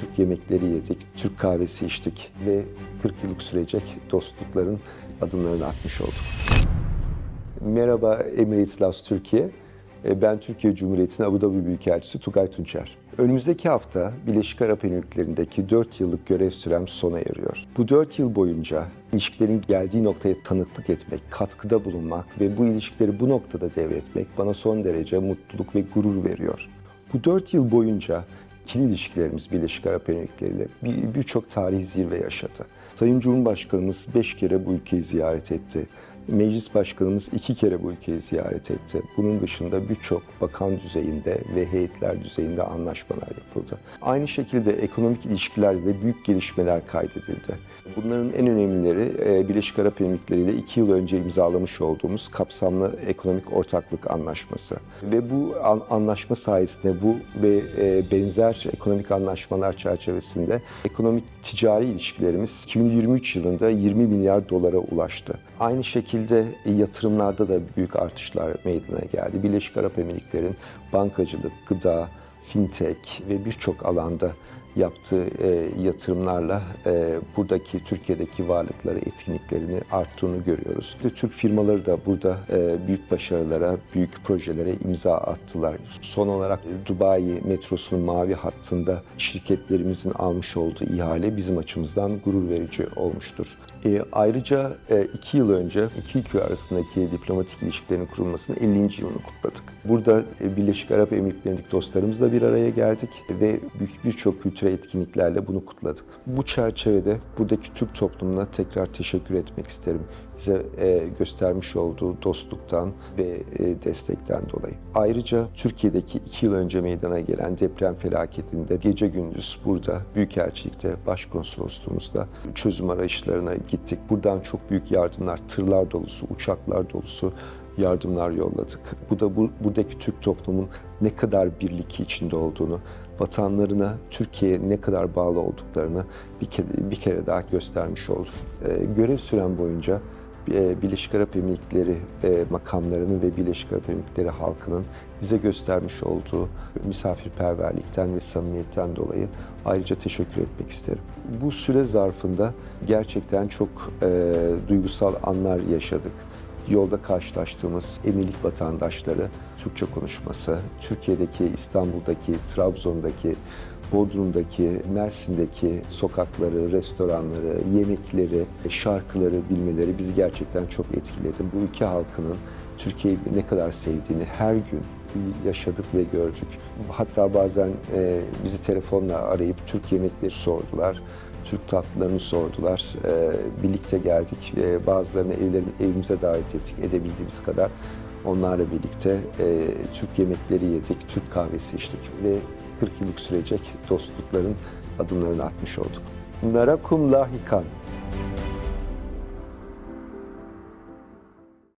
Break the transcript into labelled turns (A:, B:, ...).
A: Türk yemekleri yedik, Türk kahvesi içtik ve 40 yıllık sürecek dostlukların adımlarını atmış olduk. Merhaba Emirates Loves Türkiye. E, Ben Türkiye Cumhuriyeti'nin Abu Dhabi Büyükelçisi Tugay Tunçer. Önümüzdeki hafta Birleşik Arap Emirlikleri'ndeki 4 yıllık görev sürem sona eriyor. Bu 4 yıl boyunca ilişkilerin geldiği noktaya tanıklık etmek, katkıda bulunmak ve bu ilişkileri bu noktada devretmek bana son derece mutluluk ve gurur veriyor. Bu 4 yıl boyunca ikili ilişkilerimiz Birleşik Arap Emirlikleri ile bir- birçok tarihi zirve yaşadı. Sayın Cumhurbaşkanımız 5 kere bu ülkeyi ziyaret etti. Meclis Başkanımız iki kere bu ülkeyi ziyaret etti. Bunun dışında birçok bakan düzeyinde ve heyetler düzeyinde anlaşmalar yapıldı. Aynı şekilde ekonomik ilişkilerde büyük gelişmeler kaydedildi. Bunların en önemlileri e, Birleşik Arap Emirlikleri ile iki yıl önce imzalamış olduğumuz kapsamlı ekonomik ortaklık anlaşması. Ve bu an- anlaşma sayesinde bu ve e, benzer ekonomik anlaşmalar çerçevesinde ekonomik ticari ilişkilerimiz 2023 yılında 20 milyar dolara ulaştı. Aynı şekilde e, yatırımlarda da büyük artışlar meydana geldi. Birleşik Arap Emirlikleri'nin bankacılık, gıda, fintech ve birçok alanda yaptığı e, yatırımlarla e, buradaki Türkiye'deki varlıkları, etkinliklerini arttığını görüyoruz. Ve Türk firmaları da burada e, büyük başarılara, büyük projelere imza attılar. Son olarak e, Dubai metrosunun mavi hattında şirketlerimizin almış olduğu ihale bizim açımızdan gurur verici olmuştur. E, ayrıca e, iki yıl önce iki ülke arasındaki diplomatik ilişkilerin kurulmasının 50. yılını kutladık. Burada e, Birleşik Arap Emirlikleri'ndeki dostlarımızla bir araya geldik ve birçok kültürel etkinliklerle bunu kutladık. Bu çerçevede buradaki Türk toplumuna tekrar teşekkür etmek isterim. Bize e, göstermiş olduğu dostluktan ve e, destekten dolayı. Ayrıca Türkiye'deki iki yıl önce meydana gelen deprem felaketinde gece gündüz burada Büyükelçilikte, Başkonsolosluğumuzda çözüm arayışlarına gittik. Buradan çok büyük yardımlar, tırlar dolusu, uçaklar dolusu yardımlar yolladık. Bu da bu, buradaki Türk toplumun ne kadar birlik içinde olduğunu, vatanlarına, Türkiye'ye ne kadar bağlı olduklarını bir kere, bir kere daha göstermiş oldu. Ee, görev süren boyunca e, Birleşik Arap Emirlikleri e, makamlarının ve Birleşik Arap Emirlikleri halkının bize göstermiş olduğu misafirperverlikten ve samimiyetten dolayı ayrıca teşekkür etmek isterim. Bu süre zarfında gerçekten çok e, duygusal anlar yaşadık yolda karşılaştığımız emirlik vatandaşları Türkçe konuşması, Türkiye'deki, İstanbul'daki, Trabzon'daki, Bodrum'daki, Mersin'deki sokakları, restoranları, yemekleri, şarkıları bilmeleri bizi gerçekten çok etkiledi. Bu ülke halkının Türkiye'yi ne kadar sevdiğini her gün yaşadık ve gördük. Hatta bazen e, bizi telefonla arayıp Türk yemekleri sordular. Türk tatlılarını sordular. Ee, birlikte geldik. Ee, bazılarını evlerin, evimize davet ettik edebildiğimiz kadar. Onlarla birlikte e, Türk yemekleri yedik, Türk kahvesi içtik ve 40 yıllık sürecek dostlukların adımlarını atmış olduk. Narakum lahikan.